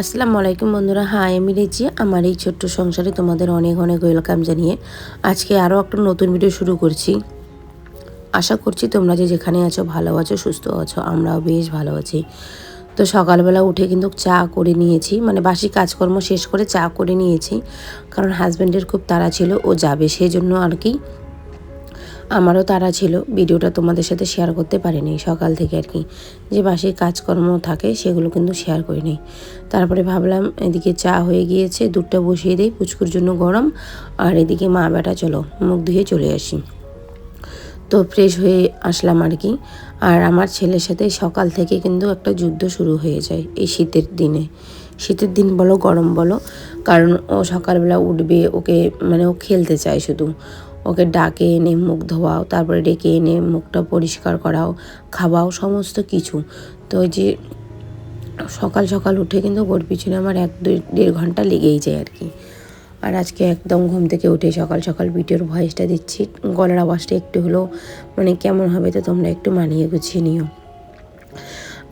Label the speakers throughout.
Speaker 1: আসসালামু আলাইকুম বন্ধুরা। হাই, আমি রেজি। আমার এই ছোট্ট সংসারে তোমাদের অনেক অনেক ওয়েলকাম জানিয়ে আজকে আরও একটা নতুন ভিডিও শুরু করছি। আশা করছি তোমরা যে যেখানে আছো, ভালো আছো, সুস্থ আছো, আমরাও বেশ ভালো আছি। তো সকালবেলা উঠে কিন্তু চা করে নিয়েছি। মানে বাসি কাজকর্ম শেষ করে চা করে নিয়েছি। কারণ হাজব্যান্ডের খুব তাড়া ছিল, ও যাবে। সেই জন্য আর কি আমারও তারা ছিল। ভিডিওটা তোমাদের সাথে শেয়ার করতে পারিনি সকাল থেকে আর কি। যে বাসি কাজকর্ম থাকে সেগুলো কিন্তু শেয়ার করিনি। তারপরে ভাবলাম এদিকে চা হয়ে গিয়েছে, দুধটা বসিয়ে দিই, পুচকুর জন্য গরম। আর এদিকে মা বেটা, চলো, মুখ ধুয়ে চলে আসি। তো ফ্রেশ হয়ে আসলাম আর কি। আর আমার ছেলের সাথে সকাল থেকে কিন্তু একটা যুদ্ধ শুরু হয়ে যায় এই শীতের দিনে। শীতের দিন বলো, গরম বলো। কারণ ও সকালবেলা উঠবে, ওকে মানে ও খেলতে চায় শুধু। ওকে ডাকে এনে মুখ ধোয়াও, তারপরে ডেকে এনে মুখটা পরিষ্কার করাও, খাওয়াও, সমস্ত কিছু। তো ওই যে সকাল সকাল উঠে কিন্তু ওর পিছনে আমার এক দুই দেড় ঘণ্টা লেগেই যায় আর কি। আর আজকে একদম ঘুম থেকে উঠে সকাল সকাল ভিডিওর ভয়েসটা দিচ্ছি। গলার আওয়াজটা একটু হলেও মানে কেমন হবে তো তোমরা একটু মানিয়ে গুছিয়ে নিও।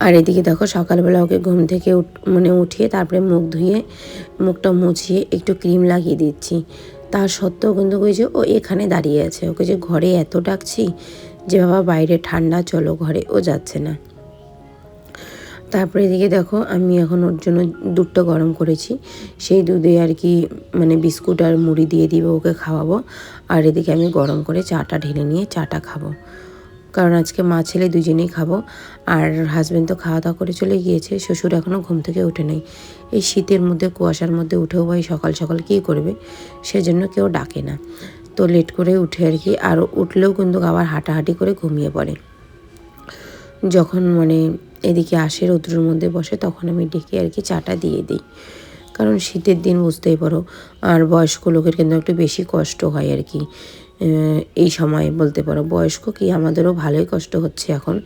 Speaker 1: আর এদিকে দেখো সকালবেলা ওকে ঘুম থেকে মানে উঠিয়ে তারপরে মুখ ধুয়ে, মুখটা মুছিয়ে একটু ক্রিম লাগিয়ে দিচ্ছি। তা সত্ত্বেও কিন্তু ওই যে ও এখানে দাঁড়িয়ে আছে। ওকে যে ঘরে এত ডাকছি যে বাবা বাইরে ঠান্ডা, চলো ঘরে। ও যাচ্ছে না। তারপরে এদিকে দেখো, আমি এখন ওর জন্য দুধটা গরম করেছি। সেই দুধে আর কি মানে বিস্কুট আর মুড়ি দিয়ে দিব, ওকে খাওয়াবো। আর এদিকে আমি গরম করে চাটা ঢেলে নিয়ে চাটা খাব। কারণ আজকে মা ছেলে দুজনেই খাব। আর হাজব্যান্ড তো খাওয়া দাওয়া করে চলে গিয়েছে, শ্বশুর এখনও ঘুম থেকে উঠে নেই। এই শীতের মধ্যে, কুয়াশার মধ্যে উঠেও ভাই সকাল সকাল কী করবে? সেজন্য কেউ ডাকে না। তো লেট করে উঠে আর কি, আর উঠলেও কিন্তু আবার হাঁটাহাঁটি করে ঘুমিয়ে পড়ে। যখন মানে এদিকে আসে, রৌদ্রের মধ্যে বসে, তখন আমি ডেকে আর কি চাটা দিয়ে দিই। কারণ শীতের দিন বুঝতেই পারো, আর বয়স্ক লোকের কিন্তু একটু বেশি কষ্ট হয় আর কি। এই সময় বলতে পারো বয়স্ক কি আমাদেরও ভালোই কষ্ট হচ্ছে এখন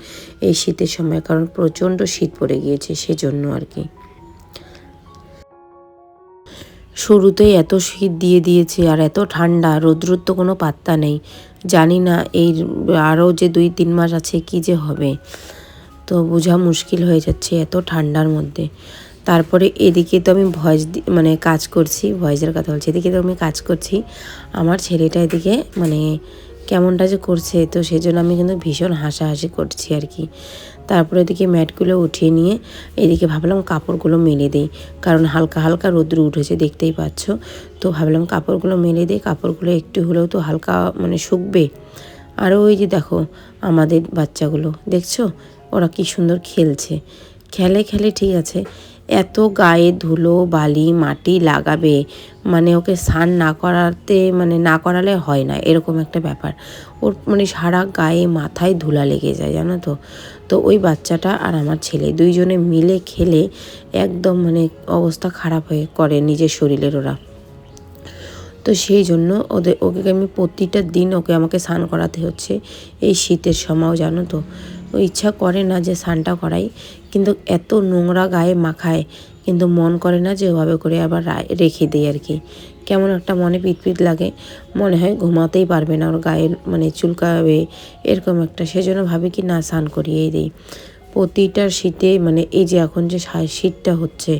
Speaker 1: এই শীতের সময়, কারণ প্রচণ্ড শীত পড়ে গিয়েছে সেজন্য আর কি। শুরুতেই এত শীত দিয়ে দিয়েছে আর এত ঠান্ডা, রৌদ্রুর তো কোনো পাত্তা নেই। জানি না এই আরও যে দুই তিন মাস আছে কি যে হবে। তো বোঝা মুশকিল হয়ে যাচ্ছে এত ঠান্ডার মধ্যে। তারপরে এদিকে তো আমি ভয়েস মানে কাজ করছি ভয়েসের কথা বলছি, এদিকে তো আমি কাজ করছি। আমার ছেলেটা এদিকে মানে কেমনটা যে করছে, তো সেই জন্য আমি কিন্তু ভীষণ হাসাহাসি করছি আর কি। তারপরে এদিকে ম্যাটগুলো উঠিয়ে নিয়ে এদিকে ভাবলাম কাপড়গুলো মেলে দিই, কারণ হালকা হালকা রোদ্র উঠেছে, দেখতেই পাচ্ছ। তো ভাবলাম কাপড়গুলো মেলে দিই, কাপড়গুলো একটু হলেও তো হালকা মানে শুকবে। আর ওই যে দেখো, আমাদের বাচ্চাগুলো, দেখছ? ওরা কি সুন্দর খেলছে। খেলে খেলে ঠিক আছে এত গায়ে ধুলো, বালি, মাটি লাগাবে মানে ওকে স্নান না করাতে মানে না করালে হয় না, এরকম একটা ব্যাপার। ওর মানে সারা গায়ে মাথায় ধুলা লেগে যায়, জানো তো? তো ওই বাচ্চাটা আর আমার ছেলে দুইজনে মিলে খেলে একদম মানে অবস্থা খারাপ হয়ে করে নিজের শরীরের ওরা। তো সেই জন্য ওদের, ওকে আমি প্রতিটা দিন ওকে আমাকে স্নান করাতে হচ্ছে এই শীতের সময়ও, জানো তো? ইচ্ছা করে না যে স্নানটা করাই, কিন্তু এত নোংরা গায়ে মাখায়, কিন্তু মন করে না যে ওভাবে করে আবার রেখে দিই আর কি। কেমন একটা মনে পিতপিত লাগে, মনে হয় ঘুমাতেই পারবে না ওর গায়ে মানে চুলকাবে, এরকম একটা। সেজন্য ভাবি কি না স্নান করিয়েই দিই। প্রতিটা শীতে মানে এই যে এখন যে শীতটা হচ্ছে,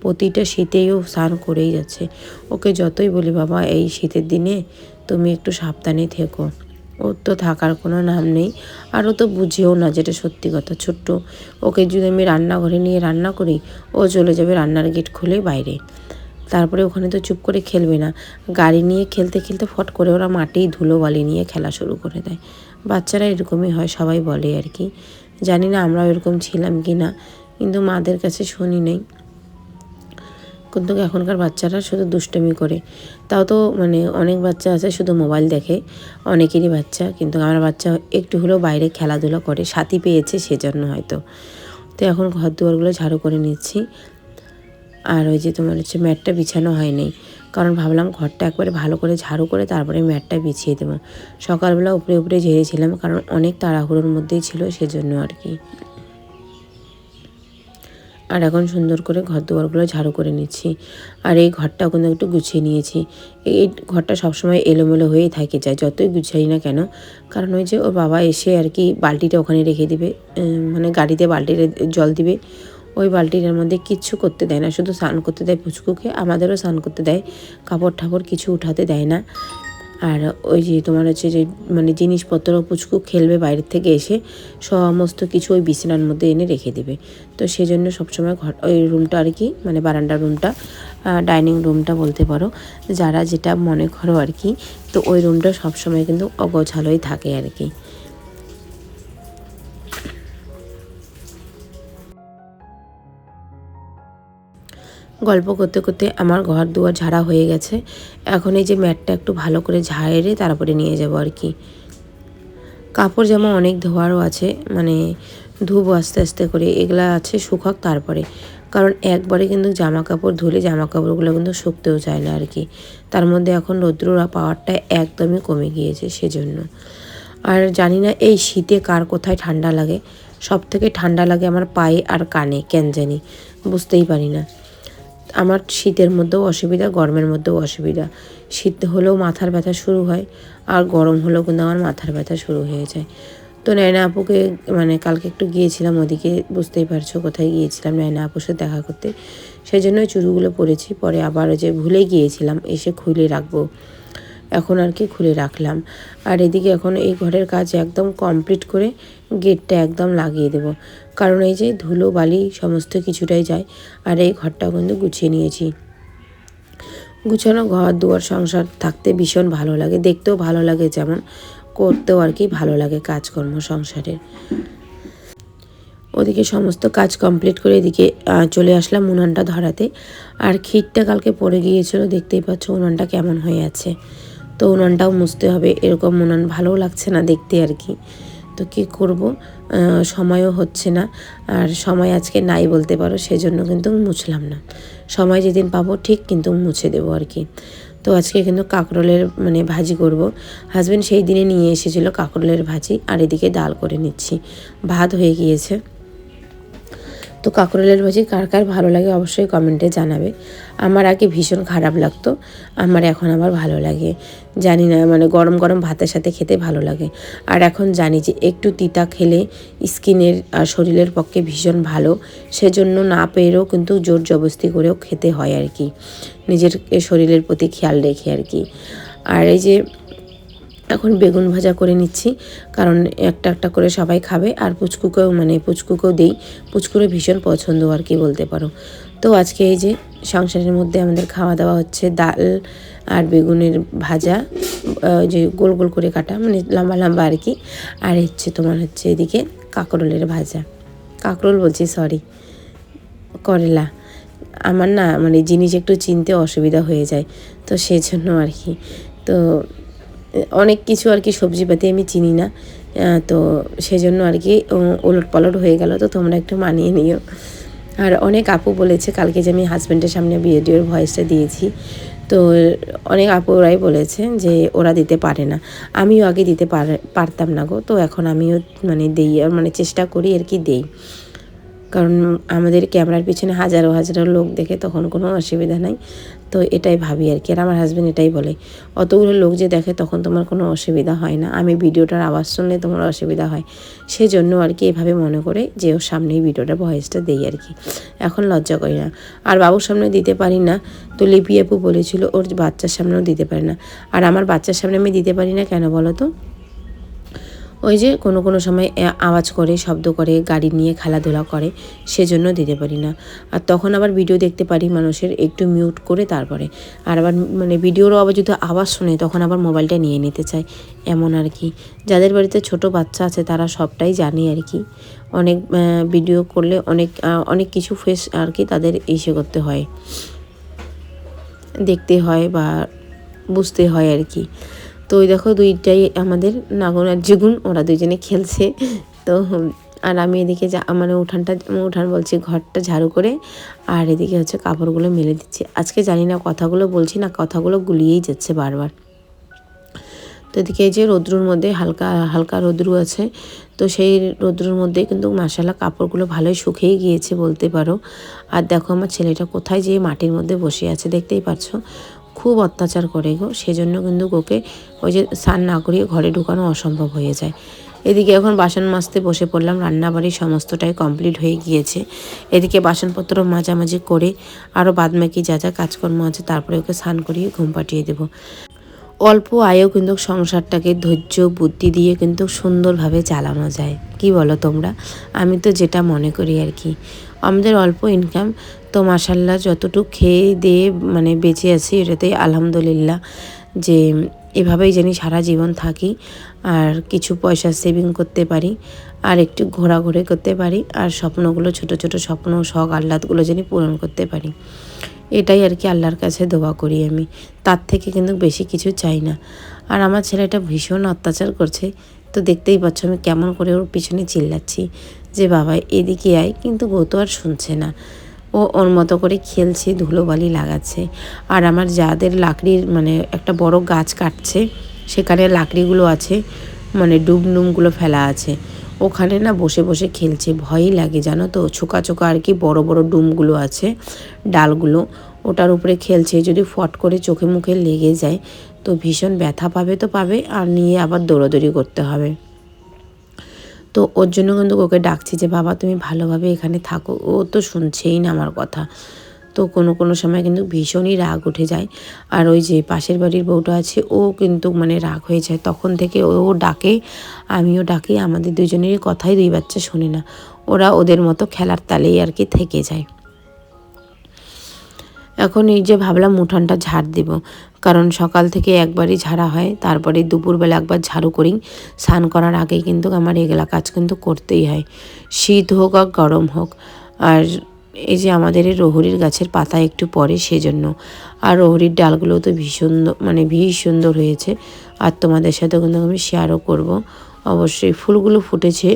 Speaker 1: প্রতিটা শীতেইও স্নান করেই যাচ্ছে। ওকে যতই বলি, বাবা, এই শীতের দিনে তুমি একটু সাবধানে থেকো। ওর তো থাকার কোনো নাম নেই। আর ও তো বুঝেও না যেটা সত্যি কথা। ছোট্ট, ওকে যদি আমি রান্নাঘরে নিয়ে রান্না করি, ও চলে যাবে রান্নার গেট খুলে বাইরে। তারপরে ওখানে তো চুপ করে খেলবে না। গাড়ি নিয়ে খেলতে খেলতে ফট করে ওরা মাটিই ধুলো বালি নিয়ে খেলা শুরু করে দেয়। বাচ্চারা এরকমই হয়, সবাই বলে আর কি। জানি না আমরাও এরকম ছিলাম কি না কিন্তু মাদের কাছে শুনি নেই। কিন্তু এখনকার বাচ্চারা শুধু দুষ্টমি করে। তাও তো মানে অনেক বাচ্চা আছে, শুধু মোবাইল দেখে। অনেকেরই বাচ্চা, কিন্তু আমার বাচ্চা একটু হলেও বাইরে খেলাধুলা করে, সাথী পেয়েছে সেজন্য হয়তো। তো এখন ঘর দুয়ারগুলো ঝাড়ু করে নিচ্ছি। আর ওই যে তোমার হচ্ছে ম্যাটটা বিছানো হয়নি। কারণ ভাবলাম ঘরটা একবারে ভালো করে ঝাড়ু করে তারপরে ম্যাটটা বিছিয়ে দেবো। সকালবেলা উপরে উপরে ঝেড়েছিলাম, কারণ অনেক তাড়াহুড়োর মধ্যেই ছিল সেজন্য আর কি। আর এখন সুন্দর করে ঘর দুয়ারগুলো ঝাড়ু করে নিচ্ছি। আর এই ঘরটাও কিন্তু একটু গুছিয়ে নিয়েছি। এই ঘরটা সবসময় এলোমেলো হয়েই থাকে যায়, যতই গুছাই না কেন। কারণ ওই যে ওর বাবা এসে আর কি বালতিটা ওখানে রেখে দিবে মানে গাড়িতে বালতিটা জল দিবে। ওই বালতিটার মধ্যে কিচ্ছু করতে দেয় না, শুধু স্নান করতে দেয় পুচকুকে আমাদেরও স্নান করতে দেয় কাপড় ঠাপড় কিছু উঠাতে দেয় না। আর ওই যে তোমার হচ্ছে যে মানে জিনিসপত্র পুচকু খেলবে বাইরের থেকে এসে সমস্ত কিছু ওই বিছানার মধ্যে এনে রেখে দেবে। তো সেই জন্য সবসময় ঘর, ওই রুমটা আর কি মানে বারান্ডার রুমটা ডাইনিং রুমটা বলতে পারো, যারা যেটা মনে করো আর কি, তো ওই রুমটা সবসময় কিন্তু অগোছালোই থাকে আর কি। গল্প করতে করতে আমার ঘর দুয়ার ঝাড়া হয়ে গেছে। এখন এই যে ম্যাটটা একটু ভালো করে ঝাড়ে তারপরে নিয়ে যাব আর কি। কাপড় জামা অনেক ধোয়ারও আছে মানে ধুবো আস্তে আস্তে করে, এগুলা আছে শুকাক তারপরে। কারণ একবারে কিন্তু জামা কাপড় ধুলে জামা কাপড়গুলো কিন্তু শুকতেও চায় না আর কি। তার মধ্যে এখন রৌদ্ররা পাওয়ারটা একদমই কমে গিয়েছে সেজন্য। আর জানি না এই শীতে কার কোথায় ঠান্ডা লাগে সব থেকে ঠান্ডা লাগে আমার পায়ে আর কানে, কেন জানি, বুঝতেই পারি না। আমার শীতের মধ্যেও অসুবিধা, গরমের মধ্যেও অসুবিধা। শীত হলেও মাথার ব্যথা শুরু হয়, আর গরম হলেও কিন্তু আমার মাথার ব্যথা শুরু হয়ে যায়। তো নয়না আপুকে মানে কালকে একটু গিয়েছিলাম ওদিকে, বুঝতেই পারছ কোথায় গিয়েছিলাম নয়না আপুর সাথে দেখা করতে। সেই জন্য চুরুগুলো পরেছি, পরে আবার যে ভুলে গিয়েছিলাম, এসে খুলে রাখব। এখন আর কি খুলে রাখলাম। আর এদিকে এখন এই ঘরের কাজ একদম কমপ্লিট করে গেটটা একদম লাগিয়ে দেব। কারণ এই যে ধুলো, বালি সমস্ত কিছুটাই যায়। আর এই ঘরটাও কিন্তু গুছিয়ে নিয়েছি। গুছানো ঘর, দুয়ার, সংসার থাকতে ভীষণ ভালো লাগে। দেখতেও ভালো লাগে যেমন। করতেও আর কি ভালো লাগে কাজকর্ম, সংসারের। ওদিকে সমস্ত কাজ কমপ্লিট করে এদিকে চলে আসলাম উনানটা ধরাতে। আর ক্ষীরটা কালকে পড়ে গিয়েছিল, দেখতেই পাচ্ছ উনানটা কেমন হয়ে আছে। তো উনানটাও মুছতে হবে। এরকম উনান ভালোও লাগছে না দেখতে আর কি। তো কী করব? সময়ও হচ্ছে না। আর সময় আজকে নাই বলতে পারো, সেজন্য কিন্তু মুছলাম না। সময় যেদিন পাবো ঠিক কিন্তু মুছে দেবো আর কি। তো আজকে কিন্তু কাঁকরোলের মানে ভাজি করব। হাজব্যান্ড সেই দিনে নিয়ে এসেছিল কাঁকরোলের ভাজি, আর এদিকে ডাল করে নিচ্ছি। ভাত হয়ে গিয়েছে। তো কাঁকরোলের ভাজি কার কার ভালো লাগে অবশ্যই কমেন্টে জানাবে। আমার আগে ভীষণ খারাপ লাগতো। আমার এখন আবার ভালো লাগে। জানি না মানে গরম গরম ভাতের সাথে খেতে ভালো লাগে। আর এখন জানি যে একটু তিতা খেলে স্কিনের আর শরীরের পক্ষে ভীষণ ভালো। সেজন্য না পেয়েও কিন্তু জোর জবস্তি করেও খেতে হয় আর কি। নিজের শরীরের প্রতি খেয়াল রেখে আর কি। আর এই যে এখন বেগুন ভাজা করে নিচ্ছি। কারণ একটা একটা করে সবাই খাবে। আর পুচকুকেও মানে পুচকুকেও দিই। পুচকুরে ভীষণ পছন্দ আর কি বলতে পারো। তো আজকে এই যে সংসারের মধ্যে আমাদের খাওয়া দাওয়া হচ্ছে ডাল আর বেগুনের ভাজা যে গোল গোল করে কাটা মানে লম্বা লম্বা আর কি। আর হচ্ছে তোমার হচ্ছে এদিকে কাঁকরোলের ভাজা। কাঁকরোল বলছি সরি করলা। আমার না মানে জিনিস একটু চিনতে অসুবিধা হয়ে যায়। তো সেই জন্য আর কি। তো অনেক কিছু আর কি সবজিপাতি আমি চিনি না তো সেজন্য আর কি ওলট পালট হয়ে গেল, তো তোমরা একটু মানিয়ে নিও। আর অনেক আপু বলেছে, কালকে যে আমি হাজব্যান্ডের সামনে ভিডিওর ভয়েসটা দিয়েছি, তো অনেক আপুরাই বলেছে যে ওরা দিতে পারে না। আমিও আগে দিতে পারতাম না গো, তো এখন আমিও মানে দেই মানে চেষ্টা করি আর কি দেই। কারণ আমাদের ক্যামেরার পিছনে হাজারো হাজারো লোক দেখে তখন কোনো অসুবিধা নাই। তো এটাই ভাবি আর কি, আর আমার হাজব্যান্ড এটাই বলে, অতগুলো লোক যে দেখে তখন তোমার কোনো অসুবিধা হয় না। আমি ভিডিওটার আওয়াজ শুনলে তোমার অসুবিধা হয়। সেজন্য আর কি এভাবে মনে করে যে ওর সামনেই ভিডিওটা ভয়েসটা দেই আর কি। এখন লজ্জা করি না। আর বাবুর সামনে দিতে পারি না। তো লিপি আপু বলেছিল, ওর বাচ্চার সামনেও দিতে পারি না। আর আমার বাচ্চার সামনে আমি দিতে পারি না কেন বলো তো? ওই যে কোনো কোনো সময় আওয়াজ করে, শব্দ করে, গাড়ি নিয়ে খেলাধুলা করে, সেজন্য দিতে পারি না। আর তখন আবার ভিডিও দেখতে পারি মানুষের একটু মিউট করে তারপরে। আর আবার মানে ভিডিওরও আবার যদি আওয়াজ শুনে, তখন আবার মোবাইলটা নিয়ে নিতে চায়। এমন আর কি। যাদের বাড়িতে ছোট বাচ্চা আছে, তারা সবটাই জানে আর কি। অনেক ভিডিও করলে অনেক অনেক কিছু ফেস আর কি তাদের ইসে করতে হয়। দেখতে হয় বা বুঝতে হয় আর কি। তো ওই দেখো দুইটাই আমাদের নাগন আর জিগুন, ওরা দুইজনে খেলছে। তো আর আমি এদিকে যা মানে উঠানটা, উঠান বলছি ঘরটা ঝাড়ু করে, আর এদিকে হচ্ছে কাপড়গুলো মেলে দিচ্ছি। আজকে জানি না কথাগুলো বলছি না, কথাগুলো গুলিয়েই যাচ্ছে বারবার। তো এদিকে এই যে রৌদ্রুর মধ্যে হালকা হালকা রৌদ্রু আছে, তো সেই রৌদ্রুর মধ্যে কিন্তু মাসালা কাপড়গুলো ভালোই শুকিয়ে গিয়েছে বলতে পারো। আর দেখো আমার ছেলেটা কোথায় যেয়ে মাটির মধ্যে বসে আছে, দেখতেই পাচ্ছ খুব অত্যাচার করে গো। সেজন্য কিন্তু ওকে ওই যে স্নান না করিয়ে ঘরে ঢুকানো অসম্ভব হয়ে যায়। এদিকে এখন বাসন মাজতে বসে পড়লাম, রান্নাবাড়ি সমস্তটাই কমপ্লিট হয়ে গিয়েছে। এদিকে বাসনপত্র মাঝামাঝি করে আরও বাদবাকি যা যা কাজকর্ম আছে তারপরে ওকে স্নান করিয়ে ঘুম পাঠিয়ে দেবো। অল্প আয়েও কিন্তু সংসারটাকে ধৈর্য, বুদ্ধি দিয়ে কিন্তু সুন্দরভাবে চালানো যায়। কি বলো তোমরা? আমি তো যেটা মনে করি আর কি। আমাদের অল্প ইনকাম তো মাসাল্লাহ যতটুকু খেয়ে দিয়ে মানে বেঁচে আছি এটাতেই আলহামদুলিল্লাহ যে এভাবেই জানি সারা জীবন থাকি আর কিছু পয়সা সেভিং করতে পারি, আর একটু ঘোরাঘুরি করতে পারি, আর স্বপ্নগুলো, ছোট ছোট স্বপ্ন, শখ, আহ্লাদগুলো যেন পূরণ করতে পারি। এটাই আর কি আল্লাহর কাছে দোয়া করি আমি। তার থেকে কিন্তু বেশি কিছু চাই না। আর আমার ছেলেটা ভীষণ অত্যাচার করছে, তো দেখতেই পাচ্ছ আমি কেমন করে ওর পিছনে চিল্লাচ্ছি। যে বাবা এদিকে আয়, কিন্তু ও তো আর শুনছে না। ও ওর মতো করে খেলছে, ধুলোবালি লাগাচ্ছে। আর আমার যাদের লাকড়ির মানে একটা বড় গাছ কাটছে, সেখানে লাকড়িগুলো আছে মানে ডুব নুমগুলো ফেলা আছে। ওখানে না বসে বসে খেলছে, ভয়ই লাগে, জানো তো? ছোকা ছোকা আর কি বড় বড় ডুমগুলো আছে, ডালগুলো। ওটার উপরে খেলছে, যদি ফট করে চোখে মুখে লেগে যায়, তো ভীষণ ব্যথা পাবে তো পাবে, আর নিয়ে আবার দৌড়াদৌড়ি করতে হবে। তো ওর জন্য কিন্তু ওকে ডাকছি যে, বাবা, তুমি ভালোভাবে এখানে থাকো। ও তো শুনছেই না আমার কথা। তো কোনো কোনো সময় কিন্তু ভীষণই রাগ উঠে যায়। আর ওই যে পাশের বাড়ির বউটা আছে, ও কিন্তু মানে রাগ হয়ে যায়। তখন থেকে ও ডাকে, আমিও ডাকি, আমাদের দুজনেরই কথাই দুই বাচ্চা শোনে না। ওরা ওদের মতো খেলার তালেই আর কি থেকে যায়। এখন এই যে ভাবলাম উঠানটা ঝাড় দিব, কারণ সকাল থেকে একবারই ঝাড়া হয়, তারপরে দুপুরবেলা একবার ঝাড়ু করি। স্নান করার আগেই কিন্তু আমার এগুলা কাজ কিন্তু করতেই হয়। শীত হোক আর গরম হোক, আর এই যে আমাদের এই রহুরির গাছের পাতা একটু পরে সেজন্য। আর রহুরির ডালগুলো তো ভীষণ মানে ভীষণ সুন্দর হয়েছে, আর তোমাদের সাথে কিন্তু আমি শেয়ারও করব। অবশ্যই ফুলগুলো ফুটেছে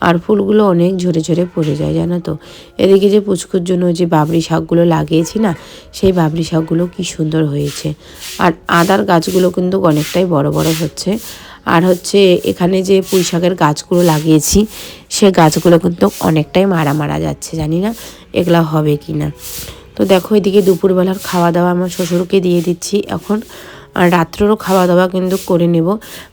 Speaker 1: আর ফুলগুলো অনেক ঝরে ঝরে পড়ে যায়, জানো তো? এদিকে যে পুচকুর জন্য যে বাবরি শাকগুলো লাগিয়েছি না, সেই বাবরি শাকগুলো কি সুন্দর হয়েছে। আর আদার গাছগুলো কিন্তু অনেকটাই বড় বড় হচ্ছে। আর হচ্ছে এখানে যে পুঁই শাকের গাছগুলো লাগিয়েছি, সে গাছগুলো কিন্তু অনেকটাই মারা মারা যাচ্ছে, জানি না এগুলা হবে কি না তো দেখো এদিকে দুপুরবেলার খাওয়া দাওয়া আমার শ্বশুরকে দিয়ে দিচ্ছি। এখন আর রাত্রেরও খাওয়া দাওয়া কিন্তু করে নেব।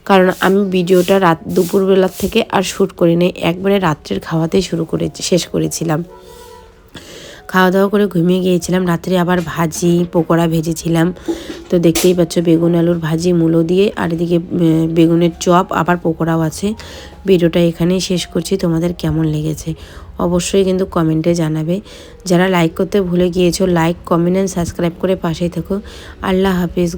Speaker 1: কারণ আমি ভিডিওটা রাত, দুপুরবেলার থেকে আর শ্যুট করি নাই একবারে রাত্রের খাওয়াতেই শুরু করে শেষ করেছিলাম। খাওয়া দাওয়া করে ঘুমিয়ে গিয়েছিলাম, রাত্রে আবার ভাজি, পকোড়া ভেজেছিলাম। তো দেখতেই পাচ্ছ বেগুন, আলুর ভাজি, মূলো দিয়ে, আর এদিকে বেগুনের চপ, আবার পকোড়াও আছে। ভিডিওটা এখানেই শেষ করছি, তোমাদের কেমন লেগেছে? অবশ্যই কিন্তু কমেন্টে জানাবে। যারা লাইক করতে ভুলে গিয়েছো লাইক কমেন্ট অ্যান্ড সাবস্ক্রাইব করে পাশেই থাকো। আল্লাহ হাফিজ